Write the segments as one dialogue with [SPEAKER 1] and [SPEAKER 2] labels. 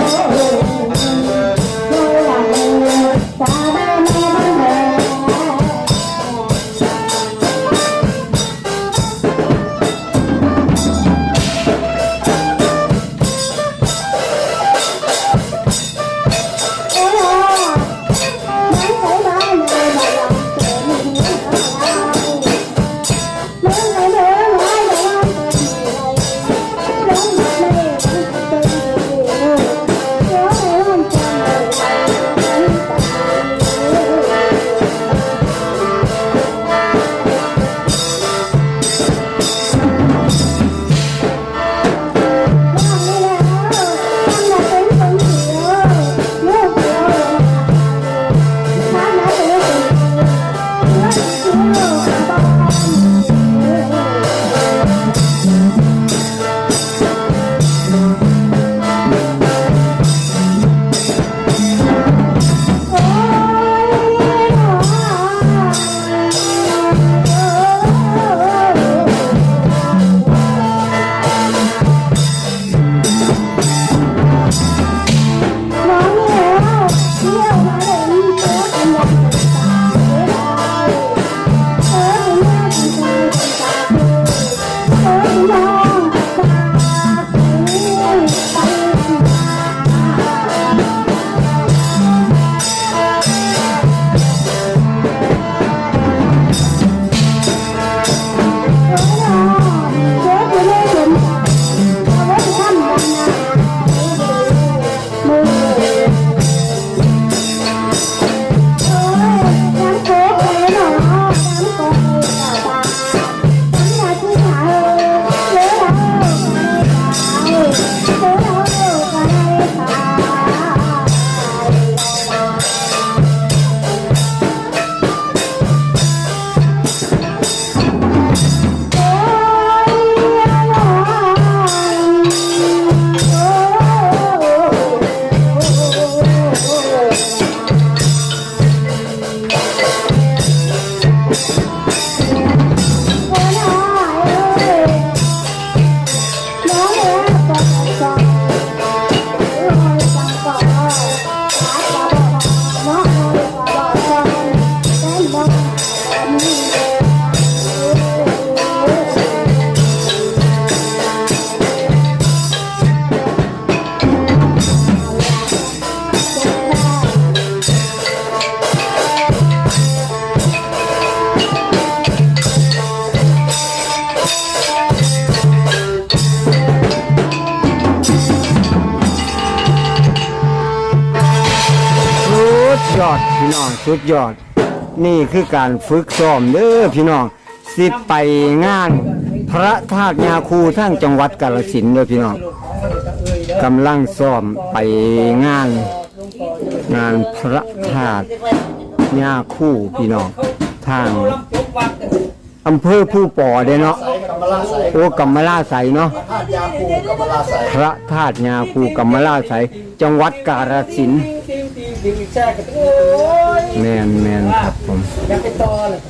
[SPEAKER 1] Oh, สุด ยอดพี่น้องสุดยอด นี่คือการฝึกซ้อมเด้อพี่น้องสิไปงานพระธาตุยาคูทั้งจังหวัดกาฬสินธุ์เด้อพี่น้องกำลังซ้อมไปงาน งานพระธาตุยาคูพี่น้องทางอำเภอผู้ป่อเด้เนาะโอ้กัมมลาไสเนาะพระธาตุยาคูกัมมลาไสจังหวัดกาฬสินธุ์
[SPEAKER 2] ติงติงติงแช่กันโอ้ย
[SPEAKER 1] แมนแมนครับผม
[SPEAKER 2] อยากไปต่อเลย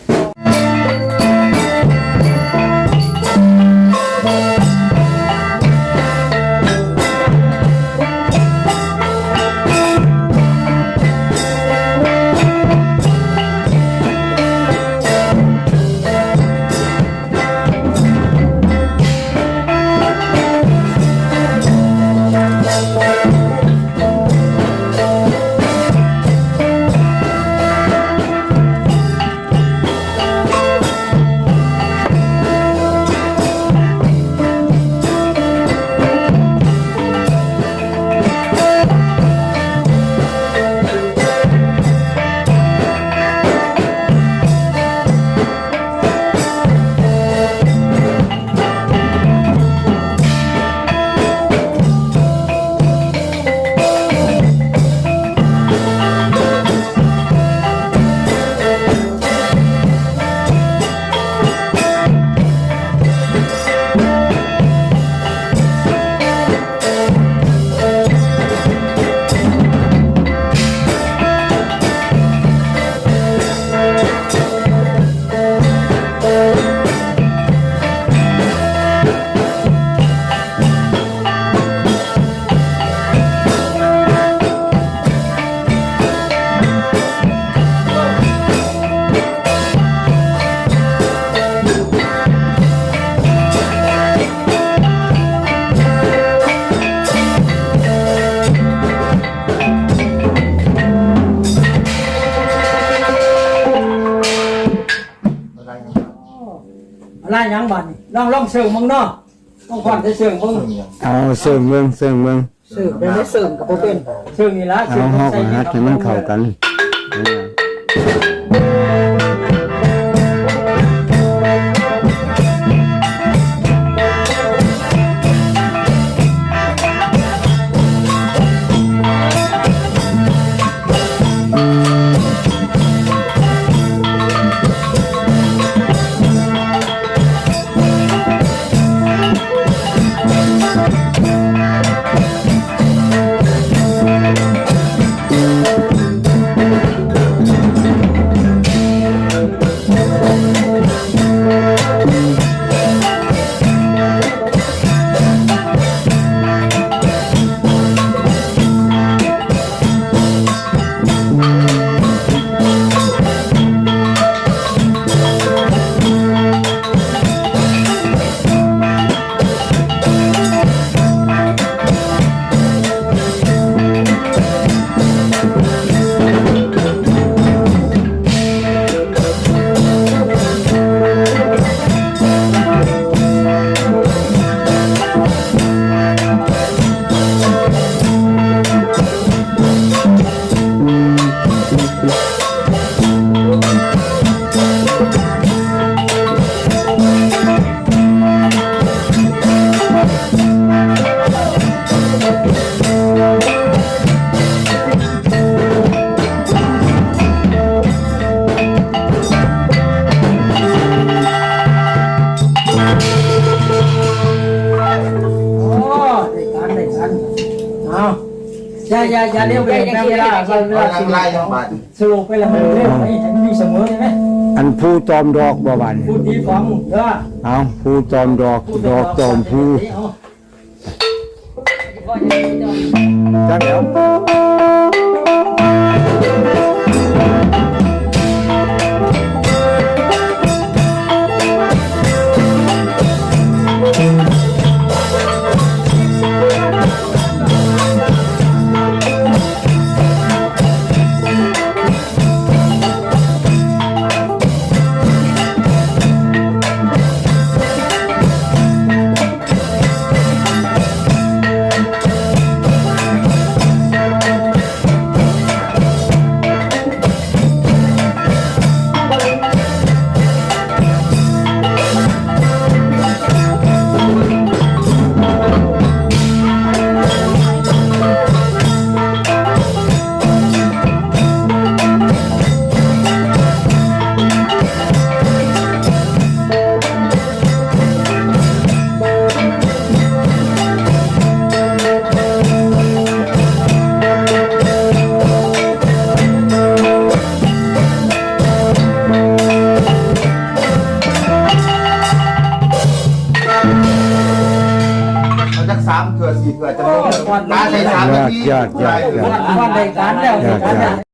[SPEAKER 2] อะไรยังบัดนี่ลองลองเสิร์ฟมึงเนาะต้องก่อนจะเสิร์ฟมึง
[SPEAKER 1] เอาเสริมเมืองเสริมเมือง
[SPEAKER 2] เสิร์ฟได้ไม่เสิร์ฟกับโปเป็นเสิร์ฟนี่ละ
[SPEAKER 1] เอาเฮาก็ฮัดให้มันเข้ากัน
[SPEAKER 2] โเร็วไปนะเวลาเวลา
[SPEAKER 3] ทำไรยังบัด
[SPEAKER 2] สรุปไปแล้วมันเร็วไปให้มันอยู่เสมอใช่ไหม
[SPEAKER 1] อันผู้ตอมดอกบ่บัน
[SPEAKER 2] พูดดีฟังเด้อ
[SPEAKER 1] เอาผู้ตอมดอกดอกตอมผู้จักแล้ว
[SPEAKER 3] สามเถื่อสี่เถื่อจะลงตาใส่สามนาที
[SPEAKER 2] ฟังได้การแล้วได้การแล้ว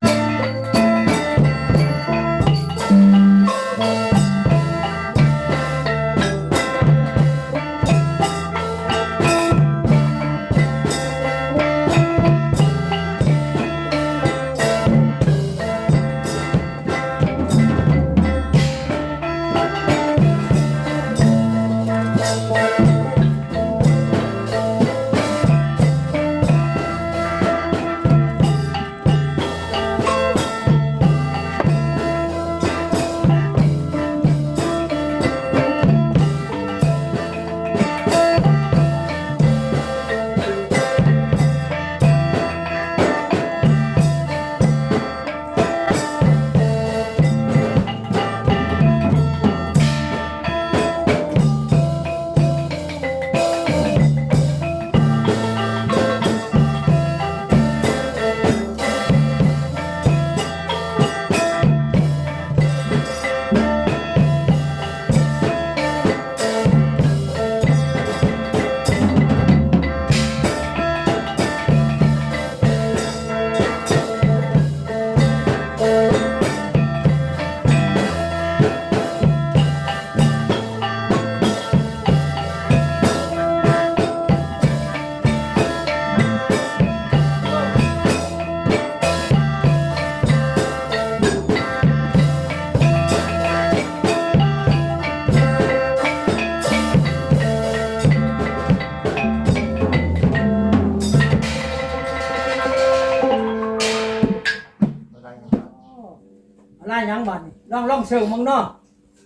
[SPEAKER 2] ลองลองเสิร์ฟมึงเนาะ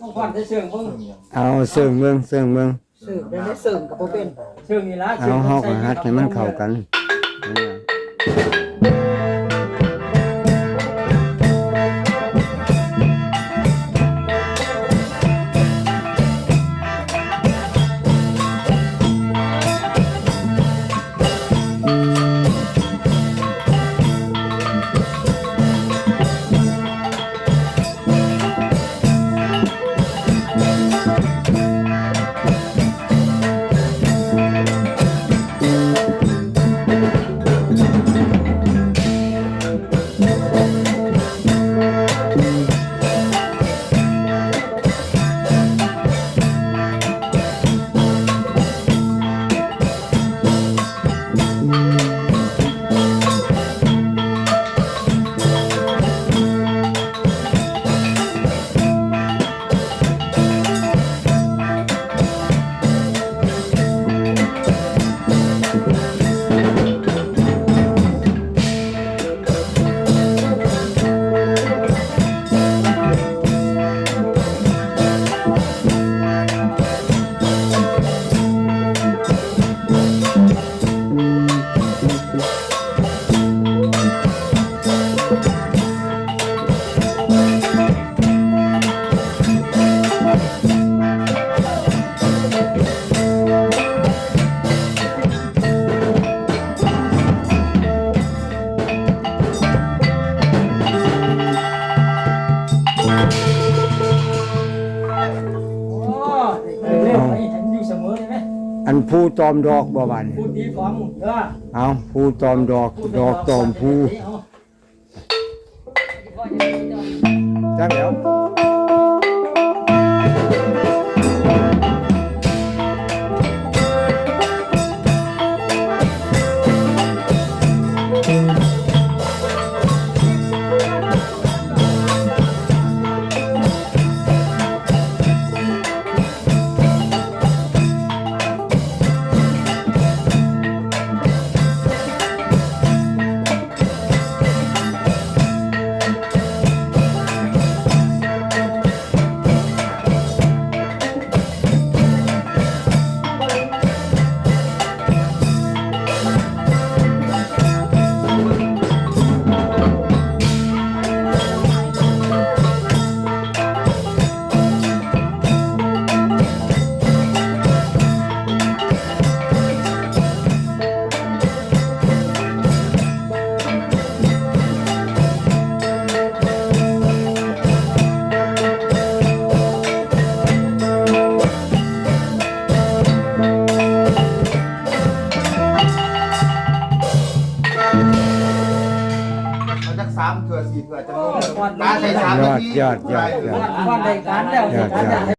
[SPEAKER 2] ต้องควันจะเสิร์ฟมึง
[SPEAKER 1] เอาเสิ่งเบิ่งเสิ่งเบิ่ง
[SPEAKER 4] สืบได้เสริมกับโบเป็น
[SPEAKER 2] เสิร์ฟนี่ละ
[SPEAKER 1] เอาเฮาก็ฮัดให้มันเข้ากัน
[SPEAKER 2] อัน
[SPEAKER 1] ผู้ตอมดอกบ่บาดนี่
[SPEAKER 2] พูดดีฟังเด้อ
[SPEAKER 1] เอาผู้ตอมดอกดอกตอมผู้จังแล้ว
[SPEAKER 3] ยอสี่เถื่อจะลงตาใส่สามนาที
[SPEAKER 1] ยอดยอดยอด
[SPEAKER 2] วันได้การแล้ว
[SPEAKER 1] ยอดยอด